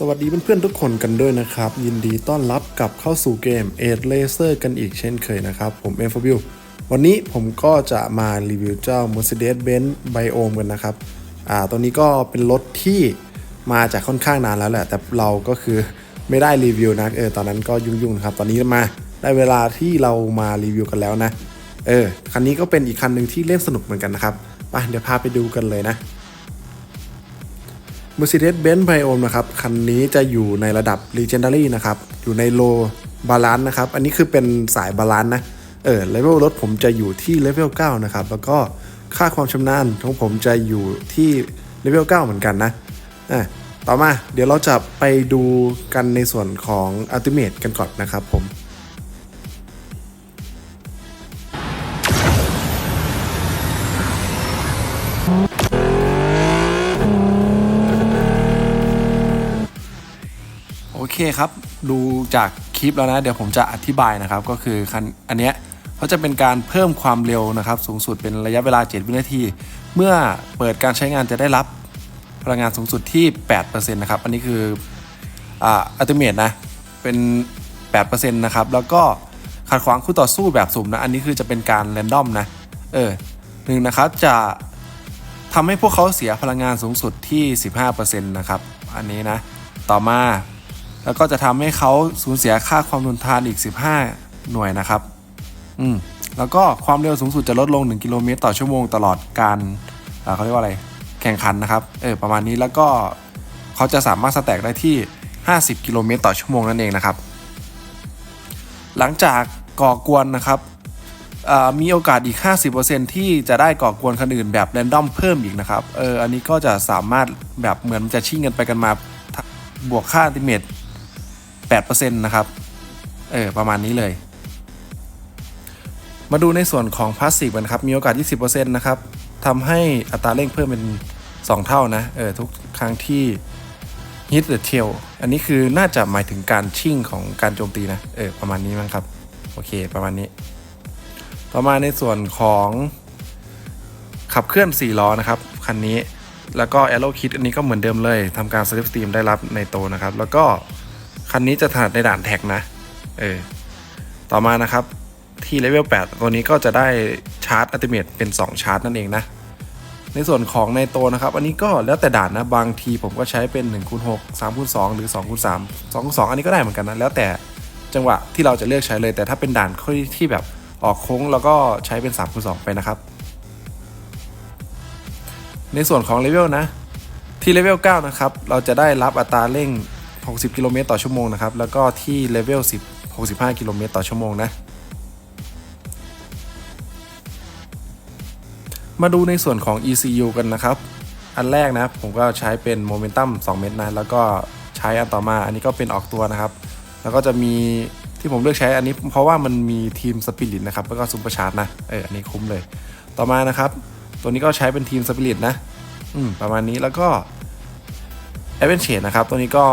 สวัสดีเพื่อนๆทุกคนกันด้วยนะครับ ยินดีต้อนรับกลับเข้าสู่เกม a อ Laser กันอีกเช่นเคยนะครับ ผมเอ็มฟบิววันนี้ผมก็จะมารีวิวเจ้า Mercedes-Benz Biome กันนะครับอ่าตัวนี้ก็เป็นรถที่มาจากค่อนข้างนานแล้วแหละ แต่เราก็คือไม่ได้รีวิวนะเออตอนนั้นก็ยุ่งๆนะครับ ตอนนี้มาได้เวลาที่เรามารีวิวกันแล้วนะเออคันนี้ก็เป็นอีกคันหนึ่งที่เล่นสนุกเหมือนกันนะครับไปเดี๋ยวพาไปดูกันเลยนะ Mercedes-Benz Biome นะครับ คันนี้จะอยู่ในระดับ Legendary นะครับ อยู่ใน Low Balance นะครับ อันนี้คือเป็นสายบาลานซ์นะ เออ เลเวลรถผมจะอยู่ที่เลเวล9นะครับ แล้วก็ค่าความชำนาญของผมจะอยู่ที่เลเวล9เหมือนกันนะ อะ ต่อมาเดี๋ยวเราจะไปดูกันในส่วนของ Ultimate กันก่อนนะครับผม เคครับ ดูจากคลิปแล้วนะ เดี๋ยวผมจะอธิบายนะครับ ก็คือคันอันเนี้ยเขาจะเป็นการเพิ่มความเร็วนะครับ สูงสุดเป็นระยะเวลา 7 วินาที เมื่อเปิดการใช้งานจะได้รับพลังงานสูงสุดที่ 8%นะครับ อันนี้คืออ่าอัติเมทนะ เป็น 8%นะครับ แล้วก็ขัดขวางคู่ต่อสู้แบบสุ่มนะ อันนี้คือจะเป็นการแรนดอมนะ เออหนึ่งนะครับจะทำให้พวกเขาเสียพลังงานสูงสุดที่ 15%นะครับ อันนี้นะ ต่อมา แล้วก็จะทำให้เขาสูญเสียค่าความทนทานอีก 15 หน่วยนะครับ อืม แล้วก็ความเร็วสูงสุดจะลดลง 1 กิโลเมตรต่อชั่วโมงตลอดการเขาเรียกว่าอะไร แข่งขันนะครับ เออ ประมาณนี้ แล้วก็เขาจะสามารถสแต็กได้ที่ 50 กิโลเมตรต่อชั่วโมงนั่นเองนะครับ หลังจากก่อกวนนะครับอ่ามีโอกาสอีก 50%ที่จะได้ก่อกวนคนอื่นแบบแรนดอมเพิ่มอีกนะครับ เออ อันนี้ก็จะสามารถแบบเหมือนจะชิ่งกันไปกันมา บวกค่าอัลติเมต 8%นะครับเออประมาณนี้เลย มาดูในส่วนของพาสซีฟกันครับ มีโอกาส 20%นะครับทำให้อัตราเร่งเพิ่มเป็น 2 เท่านะเออทุกครั้งที่ hit the tail อันนี้คือน่าจะหมายถึงการชิ่งของการโจมตีนะเออประมาณนี้มั้งครับ โอเคประมาณนี้ ต่อมาในส่วนของขับเคลื่อน 4 ล้อนะครับ คันนี้แล้วก็ Aero Kit อันนี้ก็เหมือนเดิมเลยทำการ Slip Steam ได้รับในโตนะครับ แล้วก็ คันนี้จะถนัดในด่านแท็กนะ เออ ต่อมานะครับ ที่เลเวล8ตัวนี้ก็จะได้ชาร์จอัติเมทเป็น 2 ชาร์จนั่นเองนะ ในส่วนของในโตนะครับ อันนี้ก็แล้วแต่ด่านนะ บางทีผมก็ใช้เป็น1คูณ6 3คูณ2หรือ2คูณ3 2คูณ2อันนี้ก็ได้เหมือนกันนะ แล้วแต่จังหวะที่เราจะเลือกใช้เลย แต่ถ้าเป็นด่านที่แบบออกโค้งแล้วก็ใช้เป็น3คูณ2ไปนะครับในส่วนของเลเวลนะ ที่เลเวล9นะครับ เราจะได้รับอัตราเร่ง 60 กิโลเมตรต่อชั่วโมงนะครับ แล้วก็ที่เลเวล10 65 กิโลเมตรต่อชั่วโมงนะ มาดูในส่วนของ ECU กันนะครับ อันแรกนะผมก็ใช้เป็นโมเมนตัม2เมตรนะแล้วก็ใช้อันต่อมา อันนี้ก็เป็นออกตัวนะครับ แล้วก็จะมีที่ผมเลือกใช้อันนี้เพราะว่ามันมีทีมสปิริตนะครับ แล้วก็ซุปเปอร์ชาร์จนะ เออ อันนี้คุ้มเลย ต่อมานะครับ ตัวนี้ก็ใช้เป็นทีมสปิริตนะ อืม ประมาณนี้ แล้วก็ แอดเวนเชนะครับ ตัวนี้ก็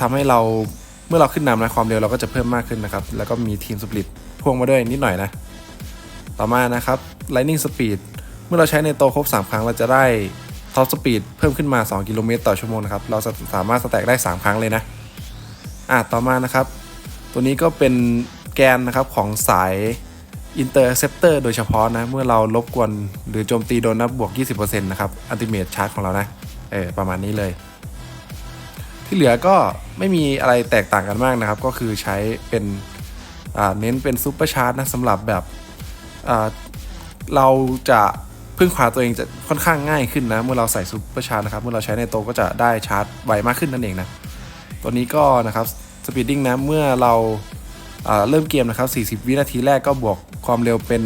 ทำให้เราเมื่อเราขึ้นนำนะความเร็วเราก็จะเพิ่มมากขึ้นนะครับ แล้วก็มีทีมสปริตพ่วงมาด้วยนิดหน่อยนะ ต่อมานะครับ Lightning Speed เมื่อเราใช้ในโตครบ 3 ครั้งเราจะได้ท็อปสปีดเพิ่มขึ้นมา 2 กิโลเมตรต่อชั่วโมงนะครับ เราสามารถสแต็กได้ 3 ครั้งเลยนะ อะ ต่อมานะครับ ตัวนี้ก็เป็นแกนนะครับของสาย Interceptor โดยเฉพาะนะ เมื่อเราลบกวนหรือโจมตีโดนนะบวก 20%นะครับ Ultimate Charge ของเรานะ เออ ประมาณนี้เลย ที่เหลือก็ไม่มีอะไรแตกต่างกันมากนะครับ ก็คือใช้เป็นเน้นเป็นซูเปอร์ชาร์จนะสำหรับแบบเราจะพึ่งพาตัวเองจะค่อนข้างง่ายขึ้นนะ เมื่อเราใส่ซูเปอร์ชาร์จนะครับ เมื่อเราใช้ในโตก็จะได้ชาร์จไวมากขึ้นนั่นเองนะ ตัวนี้ก็นะครับสปีดดิ้งนะเมื่อเราเริ่มเกมนะครับ 40 วินาทีแรกก็บวกความเร็วเป็น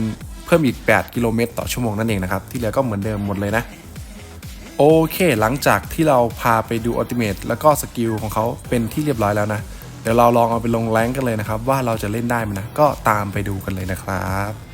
เพิ่มอีก 8 กิโลเมตรต่อชั่วโมงนั่นเองนะครับ ที่เหลือก็เหมือนเดิมหมดเลยนะ โอเค หลังจากที่เราพาไปดูอัลติเมทแล้วก็สกิลของเขาเป็นที่เรียบร้อยแล้วนะ เดี๋ยวเราลองเอาไปลงแรงกันเลยนะครับ ว่าเราจะเล่นได้ไหมนะ ก็ตามไปดูกันเลยนะครับ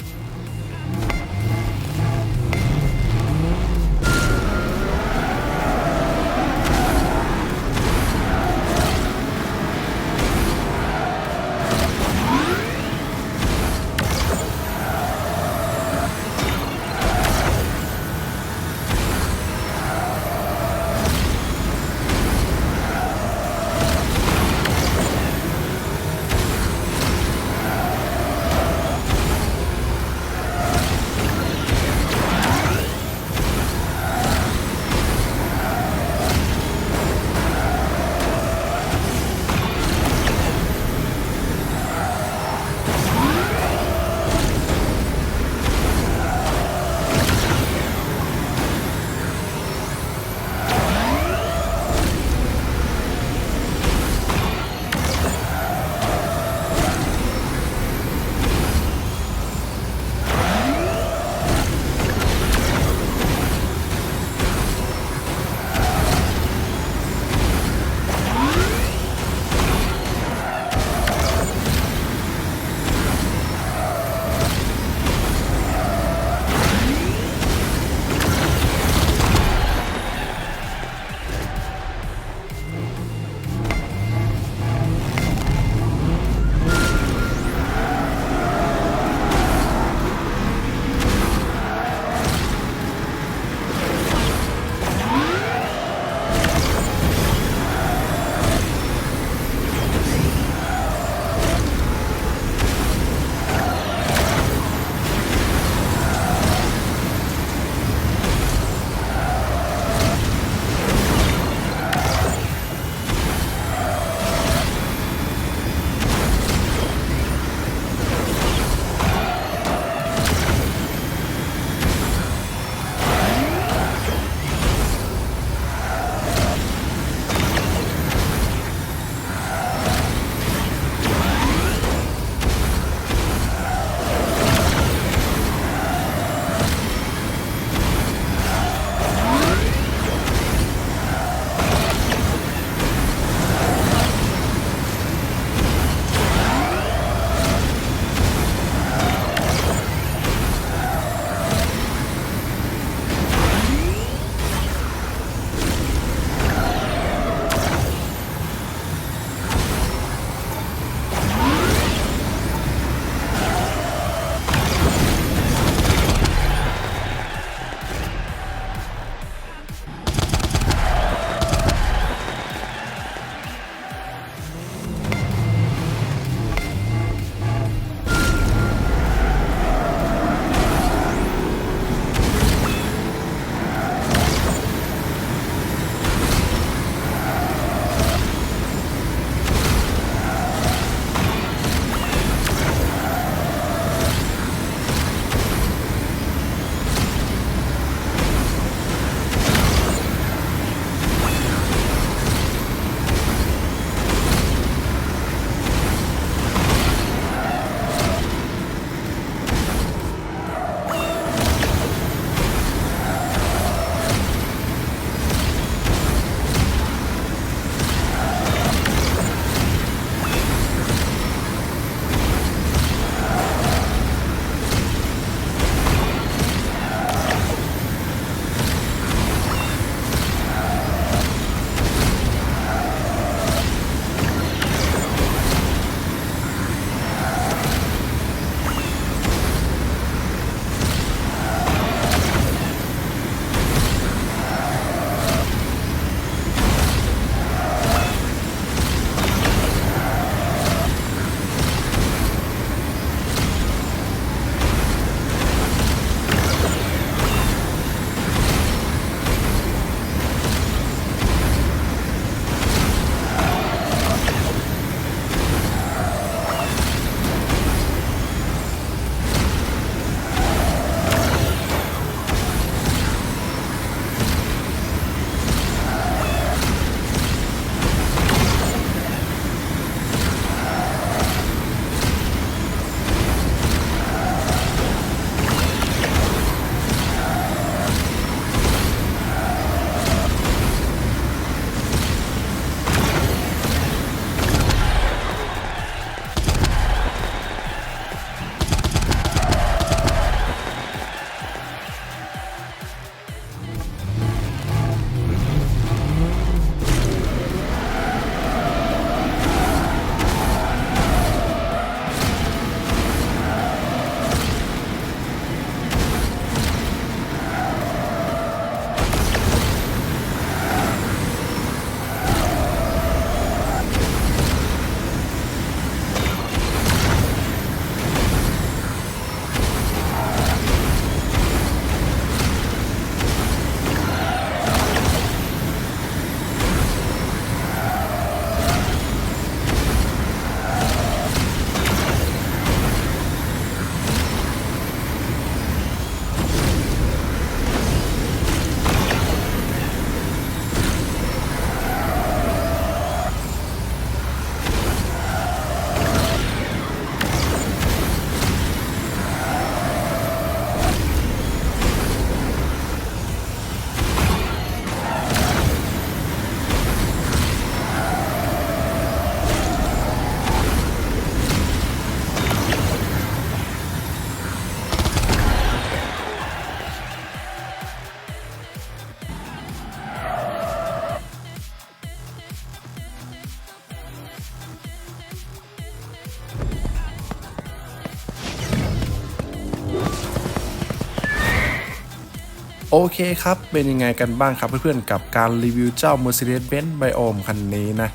โอเคครับ เป็นยังไงกันบ้างครับเพื่อนๆ กับการรีวิวเจ้า Mercedes-Benz Biome คันนี้นะ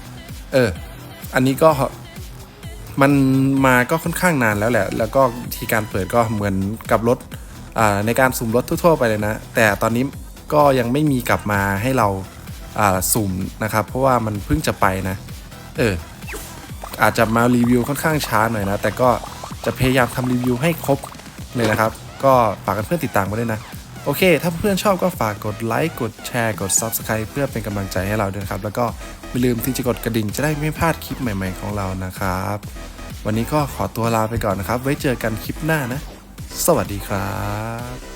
เออ อันนี้ก็มันมาก็ค่อนข้างนานแล้วแหละ แล้วก็ที่การเปิดก็เหมือนกับรถในการสุ่มรถทั่วๆไปเลยนะ แต่ตอนนี้ก็ยังไม่มีกลับมาให้เราอ่าสุ่มนะครับ เพราะว่ามันเพิ่งจะไปนะ เออ อาจจะมารีวิวค่อนข้างช้าหน่อยนะ แต่ก็จะพยายามทำรีวิวให้ครบเลยนะครับ ก็ฝากกันเพื่อนติดตามมาด้วยนะ โอเค ถ้าเพื่อนชอบก็ฝากกดไลค์ กดแชร์ กด Subscribe เพื่อเป็นกำลังใจให้เราด้วยนครับ แล้วก็ไม่ลืมที่จะกดกระดิ่งจะได้ไม่พลาดคลิปใหม่ ๆของเรานะครับ วันนี้ก็ขอตัวลาไปก่อนนะครับ ไว้เจอกันคลิปหน้านะ สวัสดีครับ